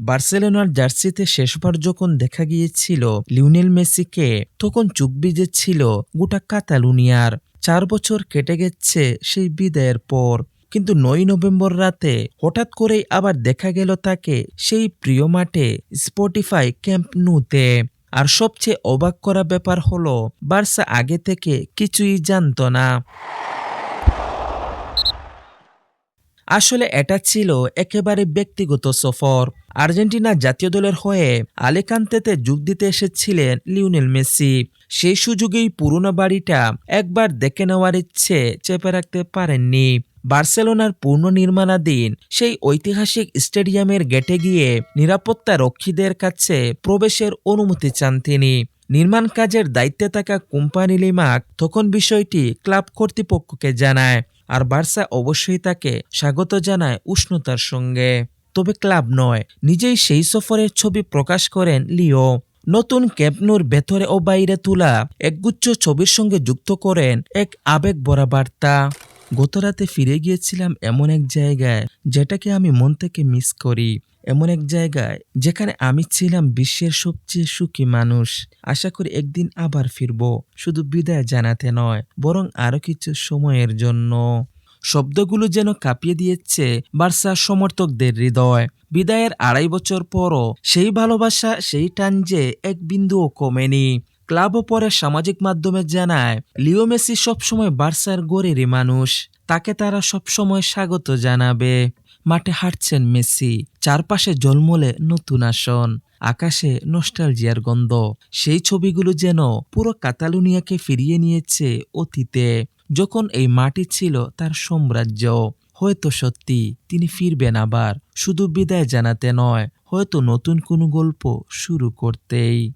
বার্সেলোনার জার্সিতে শেষবার যখন দেখা গিয়েছিল লিওনেল মেসিকে, তখন চুপ ছিল গোটা কাতালুনিয়ার। চার বছর কেটে গেছে সেই বিদায়ের পর। কিন্তু নয় নভেম্বর রাতে হঠাৎ করেই আবার দেখা গেল তাকে সেই প্রিয় মাঠে স্পটিফাই ক্যাম্প নুতে আর সবচেয়ে অবাক করা ব্যাপার হলো, বার্সা আগে থেকে কিছুই জানতো না। আসলে এটা ছিল একেবারে ব্যক্তিগত সফর। আর্জেন্টিনা জাতীয় দলের হয়ে আলেকান্তেতে যোগ দিতে এসেছিলেন লিওনেল মেসি। সেই সুযোগেই পুরনো বাড়িটা একবার দেখে নেওয়ার ইচ্ছে চেপে রাখতে পারেননি। বার্সেলোনার পূর্ণ নির্মাণাধীন সেই ঐতিহাসিক স্টেডিয়ামের গেটে গিয়ে নিরাপত্তা রক্ষীদের কাছে প্রবেশের অনুমতি চান তিনি। নির্মাণ কাজের দায়িত্বে থাকা কোম্পানি লিমাক তখন বিষয়টি ক্লাব কর্তৃপক্ষকে জানায়। আর বার্সা অবশ্যই তাকে স্বাগত জানায় উষ্ণতার সঙ্গে। তবে ক্লাব নয়, নিজেই সেই সফরের ছবি প্রকাশ করেন লিও। নতুন ক্যাপনুর ভেতরে ও বাইরে তোলা একগুচ্ছ ছবির সঙ্গে যুক্ত করেন এক আবেগ বরা বার্তা। গতরাতে ফিরে গিয়েছিলাম এমন এক জায়গায় যেটাকে আমি মন থেকে মিস করি। এমন এক জায়গায় যেখানে আমি ছিলাম বিশ্বের সবচেয়ে সুখী মানুষ। আশা করি একদিন আবার ফিরব, শুধু বিদায় জানাতে নয়, বরং আরও কিছু সময়ের জন্য। শব্দগুলো যেন কাঁপিয়ে দিয়েছে বার্সা সমর্থকদের হৃদয়। বিদায়ের আড়াই বছর পরও সেই ভালোবাসা, সেই টান যে এক বিন্দুও কমেনি। ক্লাবও পরে সামাজিক মাধ্যমে জানায়, লিও মেসি সবসময় বার্সার গড়েরই মানুষ, তাকে তারা সবসময় স্বাগত জানাবে। মাঠে হাঁটছেন মেসি, চারপাশে জলমলে নতুন আসন, আকাশে নস্টালজিয়ার গন্ধ। সেই ছবিগুলো যেন পুরো কাতালুনিয়াকে ফিরিয়ে নিয়েছে অতীতে। যখন এই মাটি ছিল তার সাম্রাজ্য, হয়তো সত্যি তিনি ফিরবেন আবার, শুধু বিদায় জানাতে নয়, হয়তো নতুন কোনো গল্প শুরু করতেই।